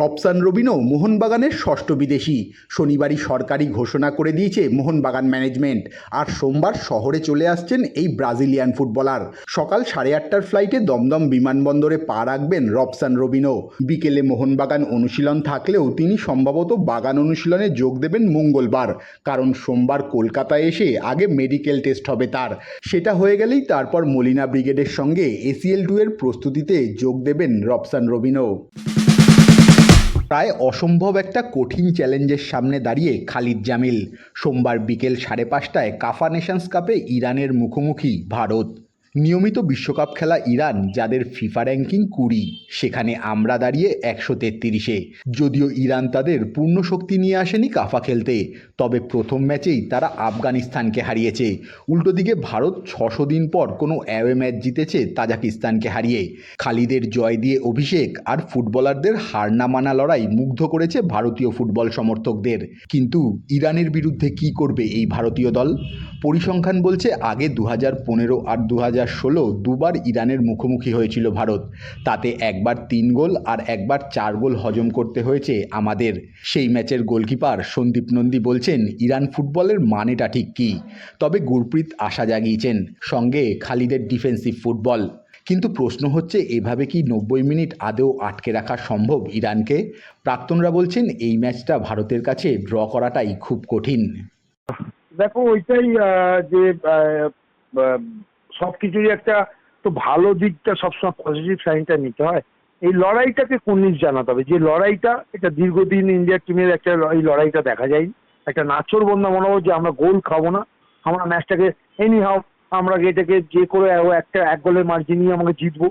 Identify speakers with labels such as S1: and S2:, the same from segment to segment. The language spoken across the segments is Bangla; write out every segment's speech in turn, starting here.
S1: রবসান রবিনও মোহনবাগানের ষষ্ঠ বিদেশি শনিবারই সরকারি ঘোষণা করে দিয়েছে মোহনবাগান ম্যানেজমেন্ট আর সোমবার শহরে চলে আসছেন এই ব্রাজিলিয়ান ফুটবলার সকাল সাড়ে আটটার ফ্লাইটে দমদম বিমানবন্দরে পা রাখবেন রবসান রবিনো বিকেলে মোহনবাগান অনুশীলন থাকলেও তিনি সম্ভবত বাগান অনুশীলনে যোগ দেবেন মঙ্গলবার কারণ সোমবার কলকাতায় এসে আগে মেডিকেল টেস্ট হবে তার সেটা হয়ে গেলেই তারপর মলিনা ব্রিগেডের সঙ্গে এসিএল টু এর প্রস্তুতিতে যোগ দেবেন রবসান রবিনো প্রায় অসম্ভব একটা কঠিন চ্যালেঞ্জের সামনে দাঁড়িয়ে খালিদ জামিল সোমবার বিকেল সাড়ে পাঁচটায় কাফা নেশনস কাপে ইরানের মুখোমুখি ভারত নিয়মিত বিশ্বকাপ খেলা ইরান যাদের ফিফা র্যাঙ্কিং কুড়ি সেখানে আমরা দাঁড়িয়ে একশো তেত্রিশে যদিও ইরান তাদের পূর্ণ শক্তি নিয়ে আসেনি কাফা খেলতে তবে প্রথম ম্যাচেই তারা আফগানিস্তানকে হারিয়েছে উল্টো দিকে ভারত ছশো দিন পর কোনো অ্যাওয়ে ম্যাচ জিতেছে তাজাকিস্তানকে হারিয়ে খালিদের জয় দিয়ে অভিষেক আর ফুটবলারদের হার না মানা লড়াই মুগ্ধ করেছে ভারতীয় ফুটবল সমর্থকদের কিন্তু ইরানের বিরুদ্ধে কি করবে এই ভারতীয় দল পরিসংখ্যান বলছে আগে দু আর দু ষোলো দুবার ইরানের মুখোমুখি হয়েছিল ভারত তাতে একবার তিন গোল আর একবার চার গোল হজম করতে হয়েছে আমাদের সেই ম্যাচের গোলকিপার সন্দীপ নন্দী বলছেন ইরান ফুটবলের মানেটা ঠিক কী তবে গুরপ্রীত আশা জাগিয়েছেন সঙ্গে খালিদের ডিফেন্সিভ ফুটবল কিন্তু প্রশ্ন হচ্ছে এভাবে কি নব্বই মিনিট আদেও আটকে রাখা সম্ভব ইরানকে প্রাক্তনরা বলছেন এই ম্যাচটা ভারতের কাছে ড্র করাটাই খুব কঠিন
S2: দেখো ওইটাই যে সব একটা তো ভালো দিকটা সবসময় পজিটিভ সাইনটা নিতে হয় এই লড়াইটাকে কুর্নিশ জানাতে হবে যে লড়াইটা এটা দীর্ঘদিন ইন্ডিয়ার টিমের একটা এই লড়াইটা দেখা যায়নি একটা নাচর বন্ধা মনে হবো যে আমরা গোল খাবো না আমরা ম্যাচটাকে এনি হাও আমরা এটাকে যে করে একটা এক গোলের মার্জিন নিয়ে আমাকে জিতবো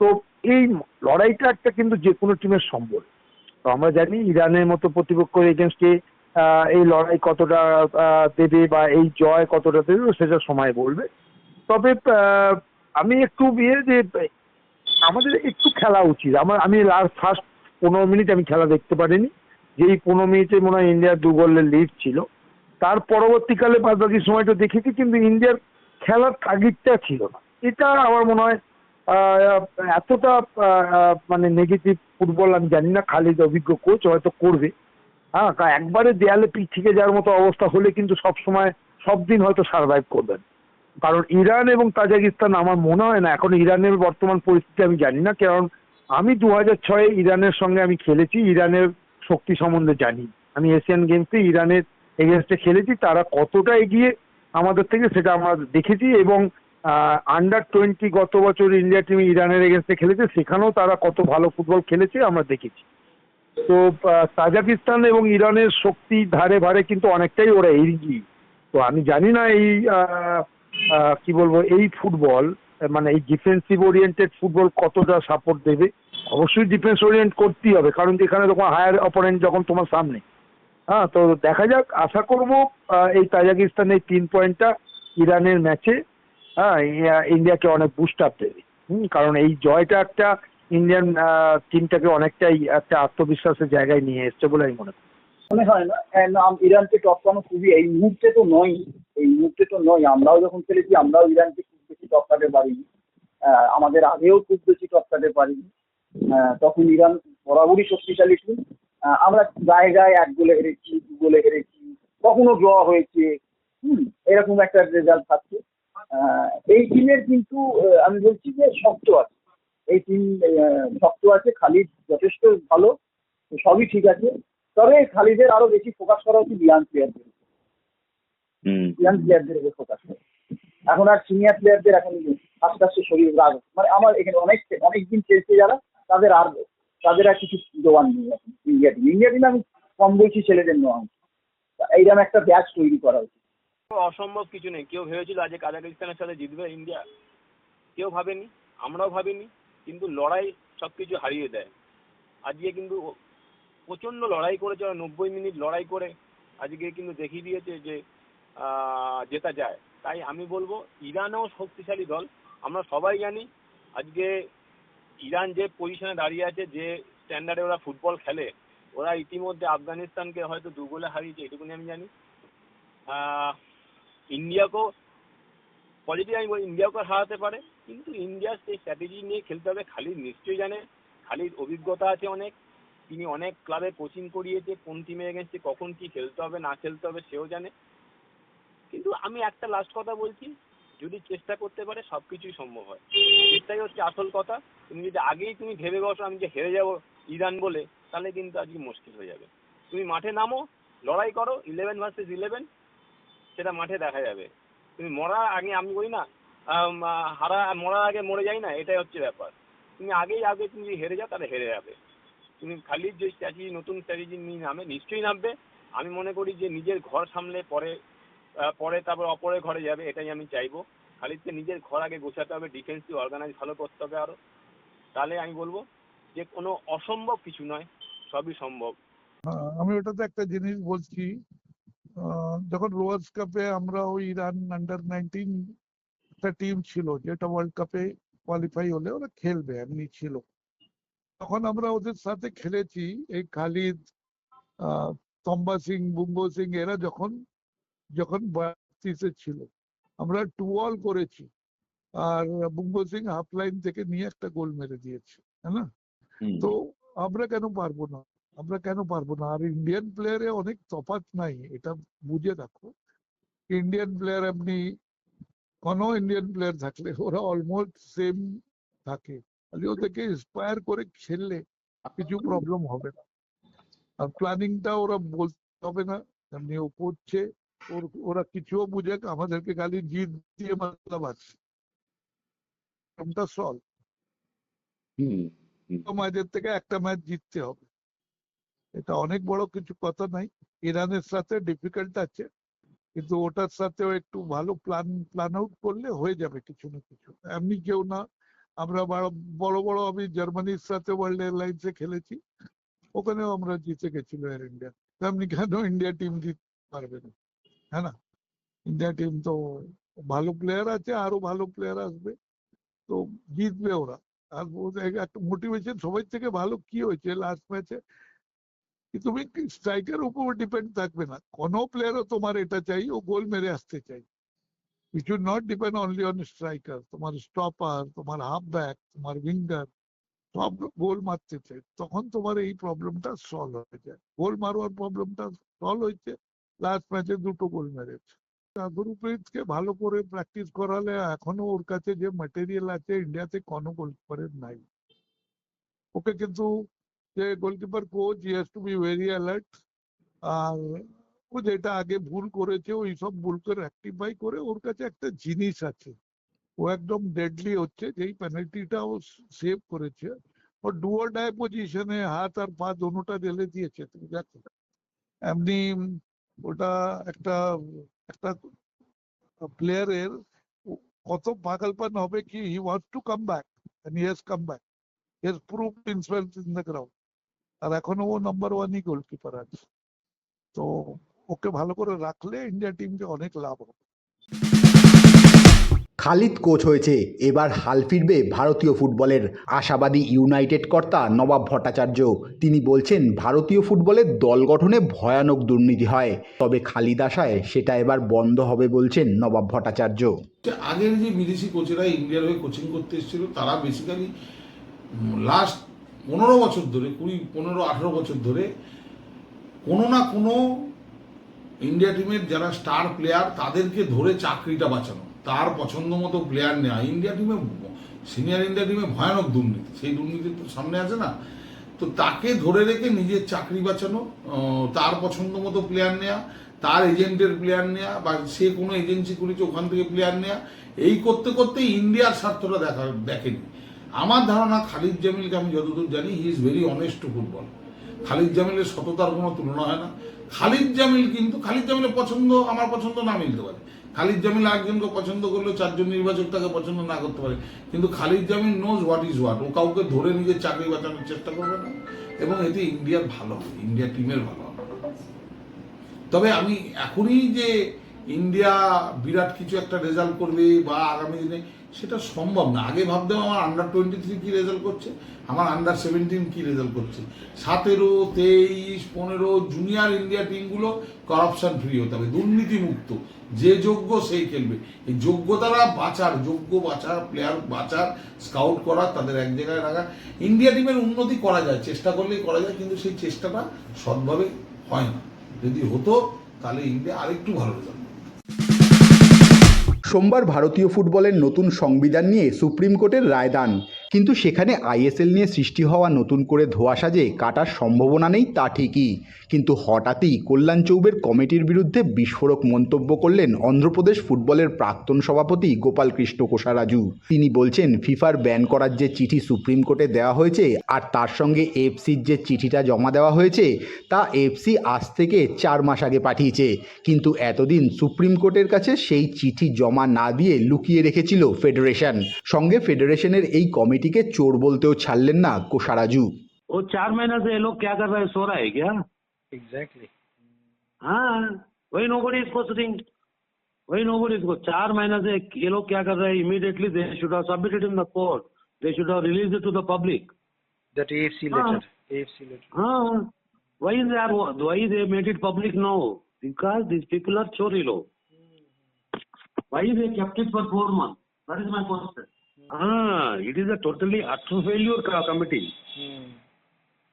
S2: তো এই লড়াইটা একটা কিন্তু যে কোনো টিমের সম্বল তো আমরা জানি ইরানের মতো প্রতিপক্ষের এগেনস্টে এই লড়াই কতটা দেবে বা এই জয় কতটা দেবে সেটা সময় বলবে তবে আমি একটু ইয়ে যে আমাদের একটু খেলা উচিত আমার আমি লাস্ট ফার্স্ট পনেরো মিনিট আমি খেলা দেখতে পারিনি যেই পনেরো মিনিটে মনে হয় ইন্ডিয়ার দু গোলের লিড ছিল তার পরবর্তীকালে বাদ বাকি সময়টা দেখেছি কিন্তু ইন্ডিয়ার খেলার তাগিদটা ছিল না এটা আমার মনে হয় এতটা মানে নেগেটিভ ফুটবল আমি জানি না খালিদ অভিজ্ঞ কোচ হয়তো করবে হ্যাঁ একবারে দেয়ালে পিঠ থেকে যাওয়ার মতো অবস্থা হলে কিন্তু সব সময় সব দিন হয়তো সার্ভাইভ করবেন কারণ ইরান এবং তাজিকিস্তান আমার মনে হয় না এখন ইরানের বর্তমান পরিস্থিতি আমি জানি না কারণ আমি দু হাজার ছয়ে ইরানের সঙ্গে আমি খেলেছি ইরানের শক্তি সম্বন্ধে জানি আমি এশিয়ান গেমসে ইরানের এগেনস্টে খেলেছি তারা কতটা এগিয়ে আমাদের থেকে সেটা আমরা দেখেছি এবং আন্ডার টোয়েন্টি গত বছর ইন্ডিয়া টিম ইরানের এগেনস্টে খেলেছে সেখানেও তারা কত ভালো ফুটবল খেলেছে আমরা দেখেছি তো তাজাকিস্তান এবং ইরানের শক্তি ধারে ভারে কিন্তু অনেকটাই ওরা এগিয়ে তো আমি জানি না এই কি বলবো এই ফুটবল মানে এই ডিফেন্সিভ ওরিয়েন্টেড ফুটবল কতটা সাপোর্ট দেবে অবশ্যই ডিফেন্স ওরিয়েন্ট করতেই হবে কারণ এখানে তখন হায়ার অপারেন্ট যখন তোমার সামনে হ্যাঁ তো দেখা যাক আশা করব এই তাজাকিস্তানের তিন পয়েন্টটা ইরানের ম্যাচে হ্যাঁ ইন্ডিয়াকে অনেক বুস্ট আপ দেবে হুম কারণ এই জয়টা একটা ইন্ডিয়ান টিমটাকে অনেকটাই একটা আত্মবিশ্বাসের জায়গায় নিয়ে এসছে বলে আমি মনে করি
S3: মনে হয় না অ্যান্ড ইরানকে টপকানো খুবই এই মুহূর্তে তো নয় এই মুহূর্তে তো নয় আমরাও যখন খেলেছি আমরাও ইরানকে খুব বেশি টপকাতে পারিনি আমাদের আগেও খুব বেশি টপকাতে পারিনি তখন ইরান বরাবরই শক্তিশালী ছিল আমরা গায়ে গায়ে এক গোলে হেরেছি দু গোলে হেরেছি কখনো ড্র হয়েছে হুম এরকম একটা রেজাল্ট থাকছে এই টিমের কিন্তু আমি বলছি যে শক্ত আছে এই টিম শক্ত আছে খালি যথেষ্ট ভালো সবই ঠিক আছে তবে খালিদের আরো বেশি ফোকাস করা উচিত ইয়াং প্লেয়ারদের ইয়াং প্লেয়ারদের উপর ফোকাস এখন আর সিনিয়র প্লেয়ারদের এখন আস্তে আস্তে শরীর রাগ মানে আমার এখানে অনেক অনেকদিন দিন খেলছে যারা তাদের আর তাদের আর কিছু দোয়ান নেই ইন্ডিয়া টিম ইন্ডিয়া টিম আমি কম বলছি ছেলেদের নেওয়া এইরকম একটা ব্যাচ তৈরি করা উচিত
S4: অসম্ভব কিছু নেই কেউ ভেবেছিল আজ কাজাকিস্তানের সাথে জিতবে ইন্ডিয়া কেউ ভাবেনি আমরাও ভাবিনি কিন্তু লড়াই সবকিছু হারিয়ে দেয় আজকে কিন্তু প্রচণ্ড লড়াই করেছে মানে নব্বই মিনিট লড়াই করে আজকে কিন্তু দেখিয়ে দিয়েছে যে জেতা যায় তাই আমি বলবো ইরানও শক্তিশালী দল আমরা সবাই জানি আজকে ইরান যে পজিশনে দাঁড়িয়ে আছে যে স্ট্যান্ডার্ডে ওরা ফুটবল খেলে ওরা ইতিমধ্যে আফগানিস্তানকে হয়তো দু গোলে হারিয়েছে এটুকুনি আমি জানি ইন্ডিয়াকেও পজিটিভ আমি বলি ইন্ডিয়াকে হারাতে পারে কিন্তু ইন্ডিয়া সেই স্ট্র্যাটেজি নিয়ে খেলতে হবে খালি নিশ্চয়ই জানে খালির অভিজ্ঞতা আছে অনেক তিনি অনেক ক্লাবে কোচিং করিয়েছে কোন টিমে এগেনস্টে কখন কি খেলতে হবে না খেলতে হবে সেও জানে কিন্তু আমি একটা লাস্ট কথা বলছি যদি চেষ্টা করতে পারে সব কিছুই সম্ভব হয় এটাই হচ্ছে আসল কথা তুমি যদি আগেই তুমি ভেবে বসো আমি যে হেরে যাব ইরান বলে তাহলে কিন্তু আজকে মুশকিল হয়ে যাবে তুমি মাঠে নামো লড়াই করো ইলেভেন ভার্সেস ইলেভেন সেটা মাঠে দেখা যাবে তুমি মরার আগে আমি বলি না হারা মরার আগে মরে যাই না এটাই হচ্ছে ব্যাপার তুমি আগেই আগে তুমি যদি হেরে যাও তাহলে হেরে যাবে তুমি খালি যে স্ট্র্যাটেজি নতুন স্ট্র্যাটেজি নিয়ে নামে নিশ্চয়ই নামবে আমি মনে করি যে নিজের ঘর সামলে পরে পরে তারপর অপরের ঘরে যাবে এটাই আমি চাইবো খালিদকে নিজের ঘর আগে গোছাতে হবে ডিফেন্সিভ অর্গানাইজ ভালো করতে হবে আরো তাহলে আমি বলবো যে কোনো অসম্ভব কিছু নয় সবই সম্ভব
S5: হ্যাঁ, আমি ওটাতে একটা জিনিস বলছি যখন রোয়ার্স কাপে আমরা ওই ইরান আন্ডার নাইনটিন একটা টিম ছিল যেটা ওয়ার্ল্ড কাপে কোয়ালিফাই হলে ওরা খেলবে এমনি ছিল তখন আমরা ওদের সাথে খেলেছি এই খালিদ তম্বা সিং বুম্ব সিং এরা যখন যখন বয়াত্রিশে ছিল আমরা টু অল করেছি আর বুম্ব সিং হাফ লাইন থেকে নিয়ে একটা গোল মেরে দিয়েছে হ্যাঁ না তো আমরা কেন পারবো না আমরা কেন পারবো না আর ইন্ডিয়ান প্লেয়ারে অনেক তফাৎ নাই এটা বুঝে দেখো ইন্ডিয়ান প্লেয়ার আপনি কোনো ইন্ডিয়ান প্লেয়ার থাকলে ওরা অলমোস্ট সেম থাকে খালি ওদেরকে ইন্সপায়ার করে খেললে কিছু প্রবলেম হবে না আর প্ল্যানিংটা ওরা বলতে হবে না এমনি ও করছে ওরা কিছুও বুঝে আমাদেরকে খালি জিত দিয়ে মাতলাম আছে সলভ ম্যাচের থেকে একটা ম্যাচ জিততে হবে এটা অনেক বড় কিছু কথা নাই ইরানের সাথে ডিফিকাল্ট আছে কিন্তু ওটার সাথেও একটু ভালো প্ল্যান প্ল্যান আউট করলে হয়ে যাবে কিছু না কিছু এমনি কেউ না আমরা বড় বড় আমি জার্মানির সাথে ওয়ার্ল্ড এয়ারলাইন্সে খেলেছি ওখানেও আমরা জিতে গেছিল এয়ার ইন্ডিয়া তেমনি কেন ইন্ডিয়া টিম জিততে পারবে না হ্যাঁ না ইন্ডিয়া টিম তো ভালো প্লেয়ার আছে আরো ভালো প্লেয়ার আসবে তো জিতবে ওরা আর একটা মোটিভেশন সবাই থেকে ভালো কি হয়েছে লাস্ট ম্যাচে তুমি স্ট্রাইকের উপর ডিপেন্ড থাকবে না কোনো প্লেয়ারও তোমার এটা চাই ও গোল মেরে আসতে চাই It should not depend only on striker. তোমার স্টপার তোমার হাফ ব্যাক তোমার উইঙ্গার সব গোল মারতেছে তখন তোমার এই প্রবলেমটা সলভ হয়ে যায় গোল মারোয়ার প্রবলেমটা সলভ হয়েছে লাস্ট ম্যাচে দুটো গোল মেরেছে গুরুপ্রীতকে ভালো করে প্র্যাকটিস করালে এখনো ওর কাছে যে ম্যাটেরিয়াল আছে ইন্ডিয়াতে কোনো গোলকিপারের নাই ওকে কিন্তু যে goalkeeper coach yes to be very alert আর ও যেটা আগে ভুল করেছে ওই সব ভুলকে রেক্টিফাই করে ওর কাছে একটা জিনিস আছে ও একদম ডেডলি হচ্ছে যেই পেনাল্টিটা ও সেভ করেছে ও ডুয়াল ডাই পজিশনে হাত আর পা দোনোটা ঢেলে দিয়েছে তুমি দেখো এমনি ওটা একটা একটা প্লেয়ারের কত পাগলপান হবে কি he want to come back and he has come back he has proved himself in the ground আর এখনো ও নাম্বার ওয়ানই গোলকিপার আছে তো ওকে ভালো করে রাখলে ইন্ডিয়া টিমকে অনেক লাভ হবে
S1: খালিদ কোচ হয়েছে এবার হাল ফিরবে ভারতীয় ফুটবলের আশাবাদী ইউনাইটেড কর্তা নবাব ভট্টাচার্য তিনি বলছেন ভারতীয় ফুটবলের দল গঠনে ভয়ানক দুর্নীতি হয় তবে খালিদ আশায় সেটা এবার বন্ধ হবে বলছেন নবাব ভট্টাচার্য
S6: আগের যে বিদেশি কোচেরা ইন্ডিয়ার হয়ে কোচিং করতে এসেছিল তারা বেসিক্যালি লাস্ট পনেরো বছর ধরে কুড়ি পনেরো আঠেরো বছর ধরে কোনো না কোনো ইন্ডিয়া টিমের যারা স্টার প্লেয়ার তাদেরকে ধরে চাকরিটা বাঁচানো তার পছন্দ মতো প্লেয়ার নেওয়া ইন্ডিয়া টিমে সিনিয়র ইন্ডিয়া টিমে ভয়ানক দুর্নীতি সেই দুর্নীতি তো সামনে আছে না তো তাকে ধরে রেখে নিজের চাকরি বাঁচানো তার পছন্দ মতো প্লেয়ার নেওয়া তার এজেন্টের প্লেয়ার নেওয়া বা সে কোনো এজেন্সি করেছে ওখান থেকে প্লেয়ার নেওয়া এই করতে করতে ইন্ডিয়ার স্বার্থটা দেখা দেখেনি আমার ধারণা খালিদ জামিলকে আমি যতদূর জানি he is very honest to football Khalid জামিলের সততার কোনো তুলনা হয় না খালিদ জামিল কিন্তু খালিদ জামিলের পছন্দ আমার পছন্দ না মিলতে পারে খালিদ জামিল একজনকে পছন্দ করলে চারজন নির্বাচক তাকে পছন্দ না করতে পারে কিন্তু Khalid Jamil knows what is what ও কাউকে ধরে নিজের চাকরি বাঁচানোর চেষ্টা করবে না এবং এতে ইন্ডিয়ার ভালো হবে ইন্ডিয়া টিমের ভালো হবে তবে আমি এখনই যে ইন্ডিয়া বিরাট কিছু একটা রেজাল্ট করবে বা আগামী দিনে সেটা সম্ভব না আগে ভাবতাম আমার আন্ডার টোয়েন্টি থ্রি কী রেজাল্ট করছে আমার আন্ডার সেভেন্টিন কী রেজাল্ট করছে সতেরো তেইশ পনেরো জুনিয়র ইন্ডিয়া টিমগুলো করাপশান ফ্রি হতে হবে দুর্নীতিমুক্ত যে যোগ্য সেই খেলবে এই যোগ্যতারা বাঁচার যোগ্য বাঁচার প্লেয়ার বাঁচার স্কাউট করা তাদের এক জায়গায় রাখা ইন্ডিয়া টিমের উন্নতি করা যায় চেষ্টা করলেই করা যায় কিন্তু সেই চেষ্টাটা সৎভাবে হয় না যদি হতো তাহলে ইন্ডিয়া আরেকটু ভালো রেজাল্ট
S1: সোমবার ভারতীয় ফুটবলের নতুন সংবিধান নিয়ে সুপ্রিম কোর্টের রায়দান কিন্তু সেখানে আইএসএল নিয়ে সৃষ্টি হওয়া নতুন করে ধোয়াশা যে কাটার সম্ভাবনা নেই তা ঠিকই কিন্তু হঠাৎই কল্যাণ চৌবের কমিটির বিরুদ্ধে বিস্ফোরক মন্তব্য করলেন অন্ধ্রপ্রদেশ ফুটবলের প্রাক্তন সভাপতি গোপাল কৃষ্ণ কোষারাজু তিনি বলছেন ফিফার ব্যান করার যে চিঠি সুপ্রিম কোর্টে দেওয়া হয়েছে আর তার সঙ্গে এফসির যে চিঠিটা জমা দেওয়া হয়েছে তা এফসি আজ থেকে চার মাস আগে পাঠিয়েছে কিন্তু এতদিন সুপ্রিম কোর্টের কাছে সেই চিঠি জমা না দিয়ে লুকিয়ে রেখেছিল ফেডারেশন সঙ্গে ফেডারেশনের এই কমিটি के चोर बोलते हो छाल लेना ना कोषाराजू
S7: वो चार महीना से ये लोग क्या कर रहे हैं सो रहा है क्या
S2: एग्जैक्टली
S7: हाँ वही नो बड़ी इसको सिटिंग वही नो बड़ी इसको चार महीना से ये लोग क्या कर रहे हैं immediately they should have submitted in the court they should have release to the public
S2: that
S7: AFC
S2: letter AFC letter
S7: हाँ वही दे आर वही they made it public now because this people are चोरी लोग हम्म। वही they captive for four month that is my question Ah, it is a totally utter failure committee.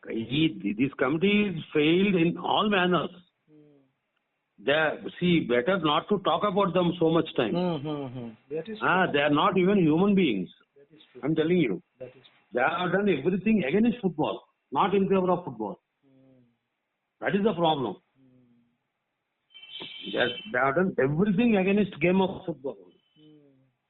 S7: These He, this committee failed in all manners. Mm. They see better not to talk about them so much time.
S2: That is
S7: ah, they are not even human beings. I'm telling you.
S2: That is
S7: They have done everything against football, not in favor of football. Hmm. That is the problem. Hmm. Yes, they have done everything against game of football.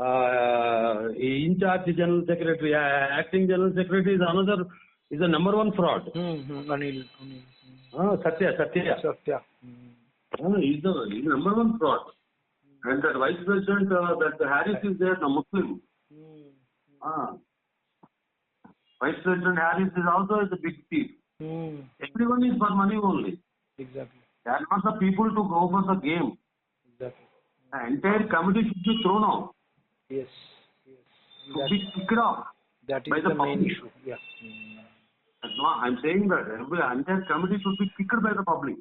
S7: in charge general secretary, acting general secretary is another, is the number one fraud.
S2: Hmm, hmm, Anil.
S7: Satya. Hmm. He's the number one fraud. And that vice president, uh, that Harris is there, the Muslim. Ah. Vice President Harris is also a big thief. Everyone is for money only.
S2: Exactly.
S7: That was the people to go for the game.
S2: Exactly.
S7: The entire committee should be thrown out.
S2: Yes. yes.
S7: To
S2: that,
S7: be kicked up
S2: that is by
S7: the,
S2: the main issue. Yeah.
S7: No, I'm saying that uh, under committee should be kicked by the public.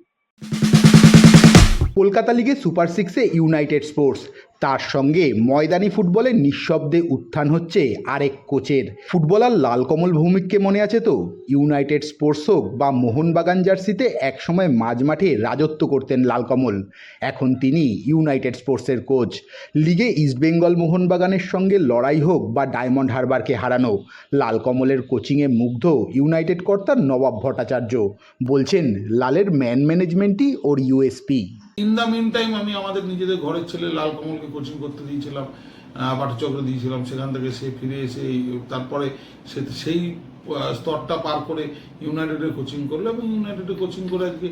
S1: Kolkata লিগে সুপার সিক্সে ইউনাইটেড স্পোর্টস তার সঙ্গে ময়দানি ফুটবলে নিঃশব্দে উত্থান হচ্ছে আরেক কোচের ফুটবলার লালকমল ভৌমিককে মনে আছে তো ইউনাইটেড স্পোর্টস হোক বা মোহনবাগান জার্সিতে একসময় মাঝমাঠে রাজত্ব করতেন লালকমল এখন তিনি ইউনাইটেড স্পোর্টসের কোচ লিগে ইস্টবেঙ্গল মোহনবাগানের সঙ্গে লড়াই হোক বা ডায়মন্ড হারবারকে হারানো লালকমলের কোচিংয়ে মুগ্ধ ইউনাইটেড কর্তার নবাব ভট্টাচার্য বলছেন লালের ম্যান ম্যানেজমেন্টই ওর USP
S6: in the mean time আমি আমাদের নিজেদের ঘরের ছেলে লাল কমলকে কোচিং করতে দিয়েছিলাম পাঠচক্র দিয়েছিলাম সেখান থেকে সে ফিরে এসে তারপরে সে সেই স্তরটা পার করে ইউনাইটেডে কোচিং করলো এবং ইউনাইটেডে কোচিং করে আজকে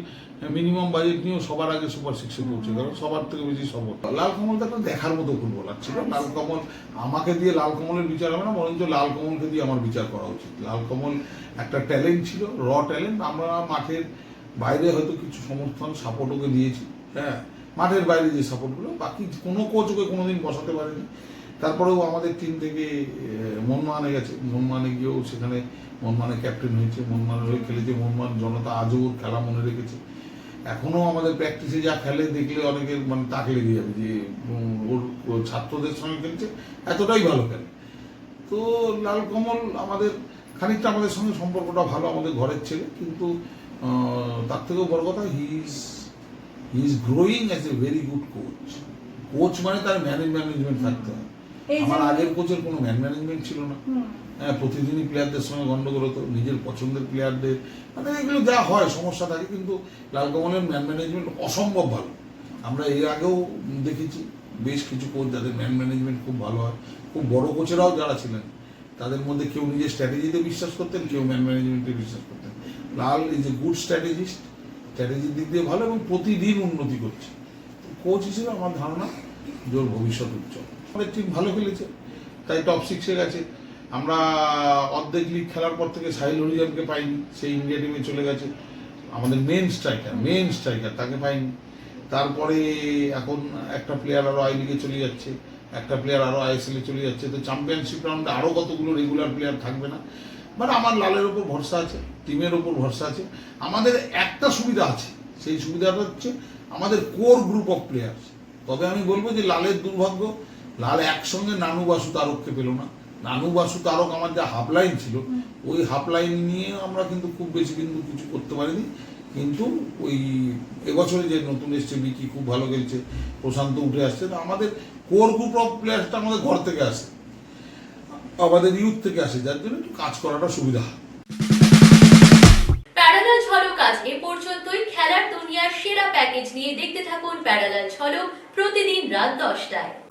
S6: মিনিমাম বাজেট নিয়েও সবার আগে সুপার সিক্সে পৌঁছে গেল সবার থেকে বেশি সবল লাল কমল তো দেখার মতো ফুটবলার ছিল লাল কমল আমাকে দিয়ে লাল কমলের বিচার হবে না বরঞ্চ লাল কমলকে দিয়ে আমার বিচার করা উচিত লাল কমল একটা ট্যালেন্ট ছিল র ট্যালেন্ট আমরা মাঠের বাইরে হয়তো কিছু সমর্থন সাপোর্টকে দিয়েছি হ্যাঁ মাঠের বাইরে যে সাপোর্টগুলো বাকি কোনো কোচ ওকে কোনোদিন বসাতে পারেনি তারপরেও আমাদের টিম থেকে মনমানে গেছে মনমানে গিয়েও সেখানে মনমানে ক্যাপ্টেন হয়েছে মনমানের হয়ে খেলেছে মনমান জনতা আজও ওর খেলা মনে রেখেছে এখনও আমাদের প্র্যাকটিসে যা খেলে দেখলে অনেকের মানে তাক লেগে যাবে যে ওর ছাত্রদের সঙ্গে খেলছে এতটাই ভালো খেলে তো লাল কমল আমাদের খানিকটা আমাদের সঙ্গে সম্পর্কটা ভালো আমাদের ঘরের ছেলে কিন্তু তার থেকেও বড় কথা he is he is growing as a very good coach coach মানে তার ম্যান ম্যানেজমেন্ট থাকতে হয় আমার আগের কোচের কোনো ম্যান ম্যানেজমেন্ট ছিল না হ্যাঁ প্রতিদিনই প্লেয়ারদের সঙ্গে গন্ডগোল হতো নিজের পছন্দের প্লেয়ারদের মানে এগুলো যা হয় সমস্যা থাকে কিন্তু লালকমলের ম্যান ম্যানেজমেন্ট অসম্ভব ভালো আমরা এর আগেও দেখেছি বেশ কিছু কোচ যাদের ম্যান ম্যানেজমেন্ট খুব ভালো হয় খুব বড় কোচেরাও যারা ছিলেন তাদের মধ্যে কেউ নিজের স্ট্র্যাটেজিতে বিশ্বাস করতেন কেউ ম্যান ম্যানেজমেন্টে বিশ্বাস করতেন Lal is a good strategist স্ট্র্যাটেজির দিক দিয়ে ভালো এবং প্রতিদিন উন্নতি করছে কোচ হিসেবে আমার ধারণা জোর ভবিষ্যৎ উজ্জ্বল আমাদের টিম ভালো খেলেছে তাই টপ সিক্সে গেছে আমরা অর্ধেক লিগ খেলার পর থেকে সাহিল হরিজনকে পাইনি সেই ইন্ডিয়া টিমে চলে গেছে আমাদের মেন স্ট্রাইকার মেন স্ট্রাইকার তাকে পাইনি তারপরে এখন একটা প্লেয়ার আরও আই লিগে চলে যাচ্ছে একটা প্লেয়ার আরও আইএসএলে চলে যাচ্ছে তো চ্যাম্পিয়নশিপ রাউন্ডে আরও কতগুলো রেগুলার প্লেয়ার থাকবে না মানে আমার লালের ওপর ভরসা আছে টিমের ওপর ভরসা আছে আমাদের একটা সুবিধা আছে সেই সুবিধাটা হচ্ছে আমাদের কোর গ্রুপ অফ প্লেয়ার তবে আমি বলবো যে লালের দুর্ভাগ্য লাল একসঙ্গে নানু বাসু তারককে পেল না নানু বাসু তারক আমার যে হাফলাইন ছিল ওই হাফলাইন নিয়ে আমরা কিন্তু খুব বেশি কিন্তু কিছু করতে পারিনি কিন্তু ওই এবছরে যে নতুন এসছে বিকি খুব ভালো খেলছে প্রশান্ত উঠে আসছে তো আমাদের কোর গ্রুপ অফ প্লেয়ারটা আমাদের ঘর থেকে আসে আমাদের ইউথ থেকে আসে যার জন্য একটু কাজ করাটা সুবিধা হয়
S8: প্যারালাল ঝলক আজ এ পর্যন্তই খেলার দুনিয়ার সেরা প্যাকেজ নিয়ে দেখতে থাকুন প্যারালাল ঝলক প্রতিদিন রাত দশটায়